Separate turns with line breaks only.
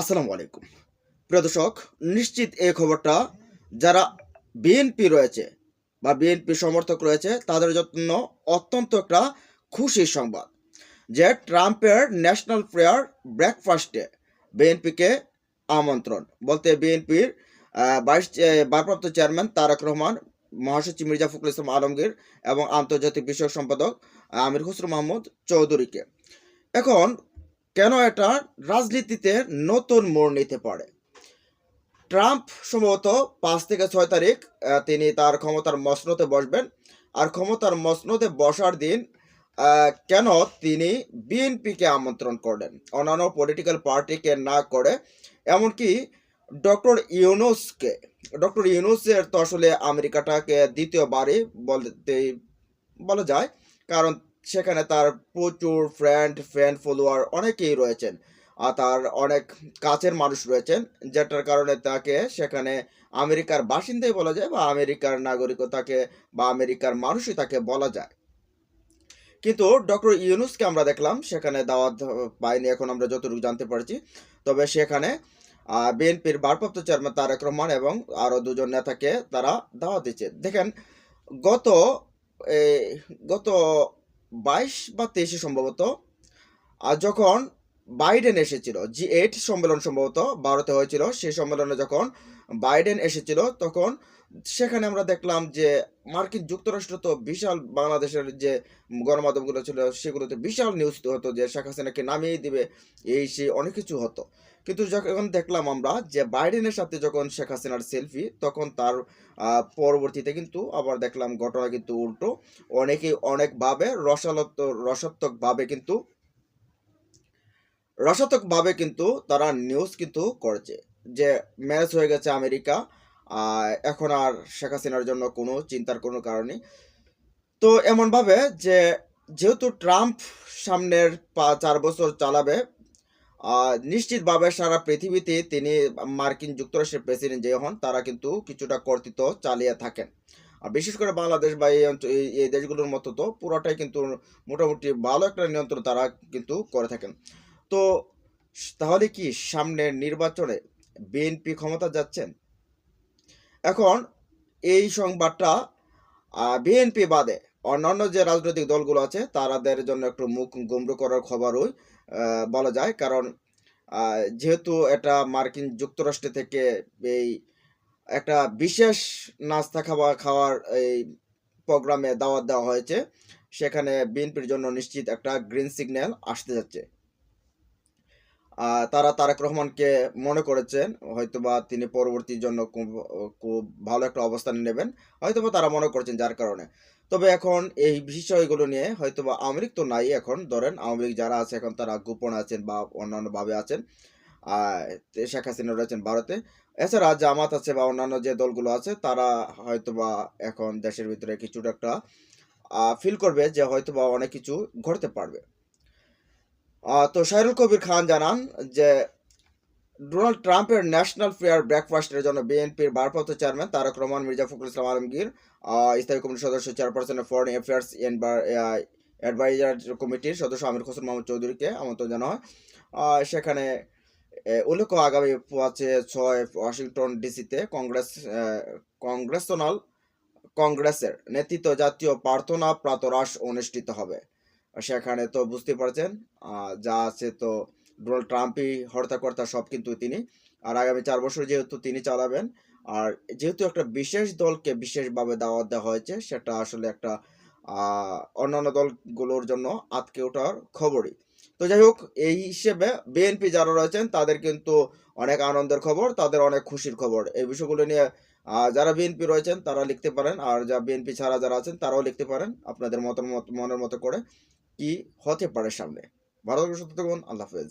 আসসালামু আলাইকুম। প্রিয় দর্শক, নিশ্চিত এই খবরটা যারা বিএনপি রয়েছে বা বিএনপি সমর্থক রয়েছে, তাদের জন্য অত্যন্ত একটা খুশির সংবাদ যে ট্রাম্পের ন্যাশনাল প্রেয়ার ব্রেকফাস্টে বিএনপিকে আমন্ত্রণ। বলতে বিএনপির ভাইস ভারপ্রাপ্ত চেয়ারম্যান তারেক রহমান, মহাসচিব মির্জা ফখরুল ইসলাম আলমগীর এবং আন্তর্জাতিক বিষয়ক সম্পাদক আমির খসরু মাহমুদ চৌধুরীকে। এখন কেন এটা রাজনীতিতে নতুন মোড় নিতে পারে? ট্রাম্প সম্ভবত পাঁচ থেকে ছয় তারিখ তিনি তার ক্ষমতার মসনতে বসবেন। আর ক্ষমতার মসনদে বসার দিন কেন তিনি বিএনপিকে আমন্ত্রণ করলেন? অন্যান্য পলিটিক্যাল পার্টিকে না করে, এমনকি ডক্টর ইউনুসকে। ডক্টর ইউনুসের তো আসলে আমেরিকাটাকে দ্বিতীয়বারই বলতে বলা যায়, কারণ সেখানে তার প্রচুর ফ্রেন্ড ফ্যান ফলোয়ার অনেকেই রয়েছেন। আর তার অনেক কাছের মানুষ রয়েছেন, যেটার কারণে তাকে সেখানে আমেরিকার বাসিন্দাই বলা যায় বা আমেরিকার নাগরিকতাকে বা আমেরিকার মানুষই তাকে বলা যায়। কিন্তু ডক্টর ইউনুসকে আমরা দেখলাম, সেখানে দাওয়াত পাইনি এখন আমরা যতটুকু জানতে পারছি। তবে সেখানে বিএনপির ভারপ্রাপ্ত চেয়ারম্যান তারেক রহমান এবং আরও দুজন নেতাকে তারা দাওয়াত দিচ্ছে দেখেন, গত গত বাইশ বা তেইশে সম্ভবত আর যখন বাইডেন এসেছিল। জি এইট সম্মেলন সম্ভবত ভারতে হয়েছিল। সেই সম্মেলনে যখন বাইডেন এসেছিল, তখন সেখানে আমরা দেখলাম যে মার্কিন যুক্তরাষ্ট্র তো বিশাল বাংলাদেশের যে গণমাধ্যমগুলো ছিল, সেগুলোতে বিশাল নিউজ হতো যে শেখ হাসিনাকে নামিয়ে দিবে, এই সেই অনেক কিছু হতো। কিন্তু যখন দেখলাম আমরা যে বাইডেনের সাথে যখন শেখ হাসিনার সেলফি তখন তার পরবর্তীতে কিন্তু আবার দেখলাম ঘটনা কিন্তু উল্টো। অনেকেই অনেকভাবে রসালত, রসাত্মকভাবে কিন্তু রসাত্মকভাবে কিন্তু তারা নিউজ কিন্তু করছে যে ম্যাচ হয়ে গেছে আমেরিকা এখন আর শেখ হাসিনার জন্য কোনো চিন্তার কোনো কারণ তো এমনভাবে যে যেহেতু ট্রাম্প সামনের পা- চার বছর চালাবে নিশ্চিতভাবে সারা পৃথিবীতে তিনি মার্কিন যুক্তরাষ্ট্রের প্রেসিডেন্ট যে হন, তারা কিন্তু কিছুটা কর্তৃত্ব চালিয়ে থাকেন। আর বিশেষ করে বাংলাদেশ বা এই অঞ্চল এই দেশগুলোর মতো তো পুরোটাই কিন্তু মোটামুটি ভালো একটা নিয়ন্ত্রণ তারা কিন্তু করে থাকেন। তো তাহলে কি সামনের নির্বাচনে বিএনপি ক্ষমতা যাচ্ছেন? এখন এই সংবাদটা বিএনপি বাদে অন্যান্য যে রাজনৈতিক দলগুলো আছে তাদের জন্য একটু মুখ গুমড়ো করার খবরই বলা যায়। কারণ যেহেতু এটা মার্কিন যুক্তরাষ্ট্র থেকে এই একটা বিশেষ নাস্তা খাওয়া, খাওয়ার এই প্রোগ্রামে দাওয়াত দেওয়া হয়েছে, সেখানে বিএনপির জন্য নিশ্চিত একটা গ্রিন সিগন্যাল আসতে যাচ্ছে। তারা তারেক রহমানকে মনে করেছেন, হয়তোবা তিনি পরবর্তীর জন্য খুব ভালো একটা অবস্থান নেবেন, হয়তোবা তারা মনে করছেন যার কারণে। তবে এখন এই বিষয়গুলো নিয়ে হয়তোবা আওয়ামী তো নাই এখন, ধরেন আওয়ামী লীগ যারা আছে এখন তারা গোপন আছেন বা অন্যান্যভাবে আছেন শেখ হাসিনা রয়েছেন ভারতে। এছাড়া জামাত আছে বা অন্যান্য যে দলগুলো আছে, তারা হয়তোবা এখন দেশের ভিতরে কিছুটা একটা ফিল করবে যে হয়তোবা অনেক কিছু ঘটতে পারবে। তো শাহরুল কবির খান জানান যে ডোনাল্ড ট্রাম্পের ন্যাশনাল ফেয়ার ব্রেকফাস্টের জন্য বিএনপির ভারপ্রাপ্ত চেয়ারম্যান তারক রহমান মির্জা ফখরুল ইসলাম আলমগীর স্থায়ী কমিটির সদস্য chairperson of foreign affairs advisor কমিটির সদস্য আমির হোসেন মোহাম্মদ চৌধুরীকে আমন্ত্রণ জানা হয়। সেখানে আহ, উল্লেখ্য আগামী পাঁচে ছয় ওয়াশিংটন ডিসিতে কংগ্রেস কংগ্রেসনাল কংগ্রেসের নেতৃত্ব জাতীয় প্রার্থনা প্রাতরাস অনুষ্ঠিত হবে। সেখানে তো বুঝতে পারছেন যা আছে তো ডোনাল্ড ট্রাম্পই হর্তাকর্তা সব কিন্তু তিনি। আর আগামী চার বছর যেহেতু তিনি চালাবেন, আর যেহেতু একটা বিশেষ দলকে বিশেষভাবে দাওয়াত দেওয়া হয়েছে, সেটা আসলে একটা অন্যান্য দলগুলোর জন্য আটকে ওঠার খবরই। তো যাই হোক, এই হিসেবে বিএনপি যারা রয়েছেন, তাদের কিন্তু অনেক আনন্দের খবর, তাদের অনেক খুশির খবর। এই বিষয়গুলো নিয়ে যারা বিএনপি রয়েছেন, তারা লিখতে পারেন, আর যা বিএনপি ছাড়া যারা আছেন, তারাও লিখতে পারেন আপনাদের মতামত, মনের মতো করে। কি হতে পারে সামনে। সুস্থ থাকুন আল্লাহ হাফেজ।